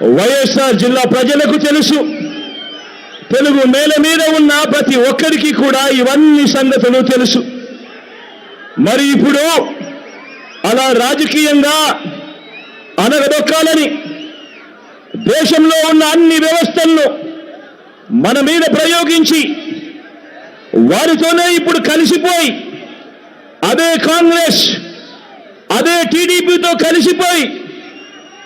వైఎస్ఆర్ జిల్లా ప్రజలకు తెలుసు. తెలుగు నేల మీద ఉన్న ప్రతి ఒక్కరికి కూడా ఇవన్నీ సంగతులు తెలుసు. మరి ఇప్పుడు అలా రాజకీయంగా అనగదొక్కాలని దేశంలో ఉన్న అన్ని వ్యవస్థలను మన మీద ప్రయోగించి వారితోనే ఇప్పుడు కలిసిపోయి అదే కాంగ్రెస్ అదే టీడీపీతో కలిసిపోయి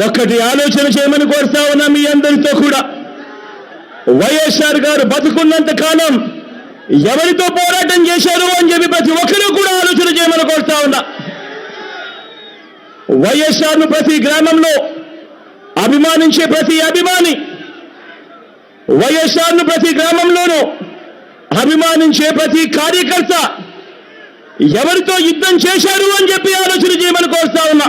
ఒక్కటి ఆలోచన చేయమని కోరుతా ఉన్నా మీ అందరితో కూడా. వైఎస్ఆర్ గారు బతుకున్నంత కాలం ఎవరితో పోరాటం చేశారు అని చెప్పి ప్రతి ఒక్కరూ కూడా ఆలోచన చేయమని కోరుతా ఉన్నా. వైఎస్ఆర్ను ప్రతి గ్రామంలో అభిమానించే ప్రతి అభిమాని వైఎస్ఆర్ను ప్రతి గ్రామంలోనూ అభిమానించే ప్రతి కార్యకర్త ఎవరితో యుద్ధం చేశారు అని చెప్పి ఆలోచన చేయమని కోరుతా ఉన్నా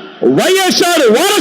వైఎస్ఆర్ వారసులు అని అడుగుతా ఉన్నా